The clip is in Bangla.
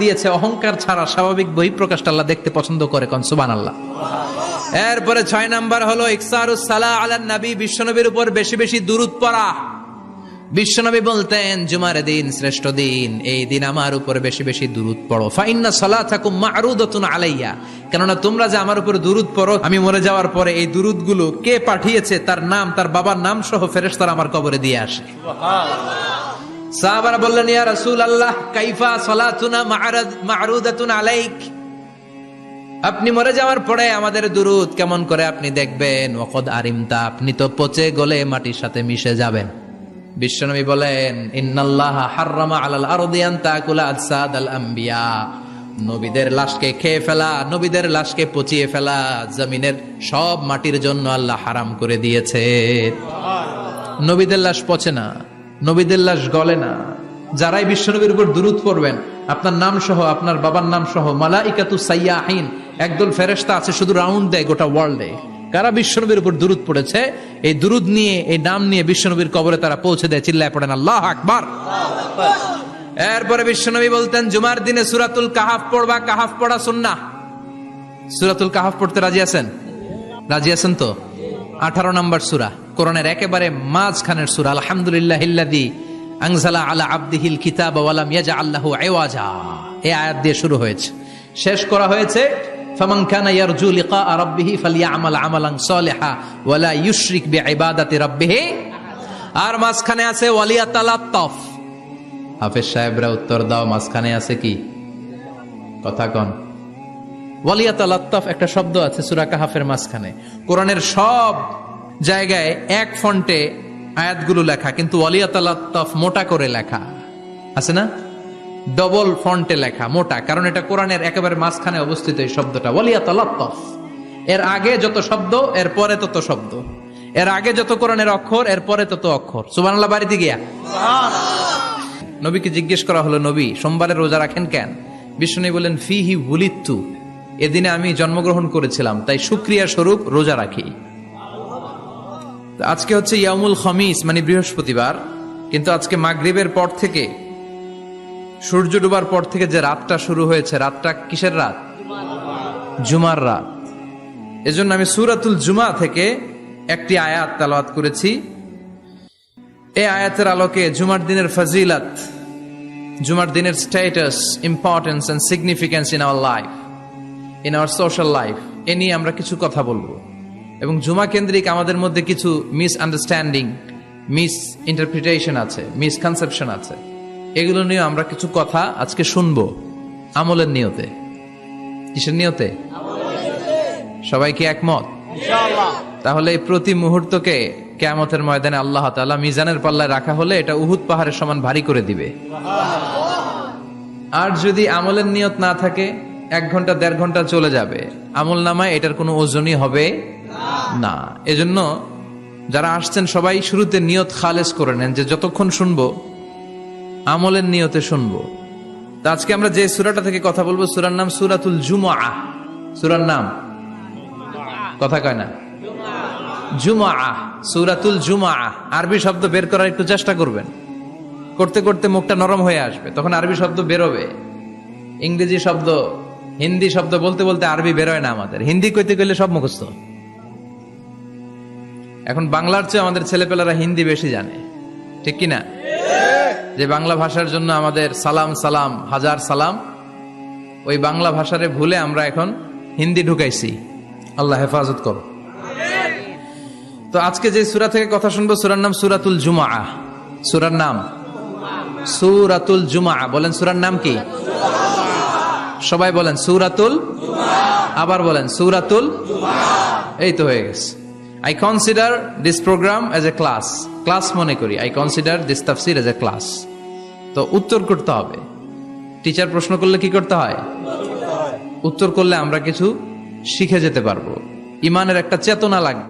দিয়েছে, অহংকার ছাড়া স্বাভাবিক আল্লাহ দেখতে পছন্দ করে কন সুবান আল্লাহ এরপরে ছয় নাম্বার হলো, ইকসারুস নবী, বিশ্বনবীর উপর বেশি বেশি দুরুদ পড়া। বিশ্বনবী বলতেন, জুমার দিন শ্রেষ্ঠ দিন, এই দিন আমার উপর বেশি বেশি দুরুদ পড়ো। ফাইন্না সালাতাকুম মা'রুদাতুন আলাইয়া। কেননা তোমরা যে আমার উপর দুরুদ পড়ো, আমি মরে যাওয়ার পরে এই গুলো কে পাঠিয়েছে, তার নাম, তার বাবার নাম সহ ফেরেশতারা আমার কবরে দিয়ে আসে। সাহাবারা বললেন ইয়া রাসূল আল্লাহ কাইফা সালাতুনা মা'রাদ মা'রুদাতুন আলাইক? আপনি মরে যাওয়ার পরে আমাদের দুরুদ কেমন করে আপনি দেখবেন? ওকদ আরিমতা আপনি তো পচে গলে মাটির সাথে মিশে যাবেন। বিশ্বনবী বলেন ইন্নাল্লাহ হাররামা আলাল আরদি আন তাকুলা আজসাদ আল আম্বিয়া নবীদের লাশকে খেয়ে ফেলা নবীদের লাশকে পচিয়ে ফেলা জমিনের সব মাটির জন্য আল্লাহ হারাম করে দিয়েছে। নবীদের লাশ পচে না। নবীদের লাশ গলে না। যারাই বিশ্বনবীর উপর দুরুদ পড়বেন, আপনার নাম সহ, আপনার বাবার নাম সহ, মালাইকাতু সাইয়াহিন, একদল ফেরেশতা আছে, শুধু রাউন্ড দেয় গোটা ওয়ার্ল্ডে কারা বিশ্বনবীর উপর দুরুদ পড়েছে? এই দুরুদ নিয়ে, এই নাম নিয়ে বিশ্বনবীর কবরে তারা পৌঁছে দেয়, চিল্লায় পড়েন, আল্লাহ আকবার! এরপরে বিশ্বনবী বলতেন, জুমার দিনে সুরাতুল কাহাফ পড়বা, কাহাফ পড়া সুন্না সুরাতুল কাহাফ পড়তে রাজি আছেন? রাজি আছেন তো? আঠারো নম্বর সুরা। কোরআনের একেবারে মাঝখানের সুরা আলহামদুলিল্লাহ হিল্লাদি আংজালা আলা আব্দিহিল কিতাব ওয়ালাম ইয়াজা আল্লাহু আওয়াজা এই আয়াত দিয়ে শুরু হয়েছে। শেষ করা হয়েছে, ফামান কানা ইয়ারজু লিকা রাব্বিহি ফালিয়ামাল আমালান সালিহা ওয়ালা ইউশরিক বিইবাদাতি রাব্বিহি। আর মাঝখানে আছে, ওয়ালিয়া তালাত্তাফ। হাফেজ সাহেবরা উত্তর দাও, মাঝখানে আছে কি? কথা কন। ওয়ালিয়াত আলাত্তাফ একটা শব্দ আছে, সুরা কাহাফের মাঝখানে। কোরআনের সব জায়গায় এক ফন্টে আয়াতগুলো লেখা কিন্তু আলাত্তাফ মোটা করে লেখা। আছে না? ডবল ফন্টে লেখা মোটা কারণ এটা কোরআনের একেবারে মাঝখানে অবস্থিত এই শব্দটা। ওয়ালিয়াত আলাত্তাফ এর আগে যত শব্দ এর পরে তত শব্দ। এর আগে যত কোরআনের অক্ষর এর পরে তত অক্ষর। সুবহানাল্লাহ বাড়িতে গিয়া। নবীকে জিজ্ঞেস করা হলো নবী সোমবারে রোজা রাখেন কেন? বিষ্ণু বললেন ফি হি বুলিত্তু এদিনে আমি জন্মগ্রহণ করেছিলাম তাই সুক্রিয়া স্বরূপ রোজা রাখি। আজকে হচ্ছে ইয়ামুল খমিস মানে বৃহস্পতিবার। কিন্তু আজকে মাগরিবের পর থেকে, সূর্য ডুবার পর থেকে যে রাতটা শুরু হয়েছে, রাতটা কিসের রাত? জুমার রাত। এজন্য আমি সুরাতুল জুমা থেকে একটি আয়াত তালাওয়াত করেছি। এই আয়াতের আলোকে জুমার দিনের ফাজিলাত, জুমার দিনের status importance and significance in our life in our social life এ নিয়ে আমরা কিছু কথা বলব। এবং জুমা কেন্দ্রিক আমাদের মধ্যে কিছু মিস আন্ডারস্ট্যান্ডিং মিস ইন্টারপ্রিটেশন আছে মিসকনসেপশন আছে। এগুলো নিয়ে আমরা কিছু কথা আজকে শুনব আমলের নিয়তে। কিসের নিয়তে? সবাই কি একমত? তাহলে এই প্রতি মুহূর্তকে কেয়ামতের ময়দানে আল্লাহ তাআলা মিজানের পাল্লায় রাখা হলে এটা উহুদ পাহাড়ের সমান ভারী করে দিবে। আর যদি আমলের নিয়ত না থাকে এক ঘণ্টা, দেড় ঘণ্টা চলে যাবে। আমল নামায় এটার কোনো ওজনই হবে না। এজন্য যারা আসছেন, সবাই শুরুতে নিয়ত খালেজ করে নেন যে যতক্ষণ শুনব, আমলের নিয়তে শুনব। তো আজকে আমরা যে সুরাটা থেকে কথা বলব, সুরার নাম সুরাতুল জুমা সুরার নাম? কথা কয় না? জুমা সুরাতুল জুমা আরবি শব্দ বের করার একটু চেষ্টা করবেন। করতে করতে মুখটা নরম হয়ে আসবে, তখন আরবি শব্দ বেরোবে। ইংরেজি শব্দ হিন্দি শব্দ বলতে বলতে আরবি বেরোয় না আমাদের। হিন্দি কইতে গেলে সব মুখস্থ। এখন বাংলার চেয়ে আমাদের ছেলেপেলারা হিন্দি বেশি জানে। ঠিক কি না? যে বাংলা ভাষার জন্য আমাদের সালাম সালাম, হাজার সালাম, ওই বাংলা ভাষারে ভুলে আমরা এখন হিন্দি ঢুকাইছি। আল্লাহ হেফাজত করো। তো আজকে যে সুরা থেকে কথা শুনব, সুরার নাম সুরাতুল জুমা সুরার নাম? সুরাতুল জুমা বলেন সুরার নাম কি? সবাই বলেন সুরাতুল আবার বলেন সুরাতুল এই তো হয়ে গেছে। I consider this program as a class class মনে করি। আই কনসিডার দিস তাফসির এজ এ ক্লাস তো উত্তর করতে হবে। টিচার প্রশ্ন করলে কি করতে হয়? উত্তর করলে আমরা কিছু শিখে যেতে পারব। ইমানের একটা চেতনা লাগবে।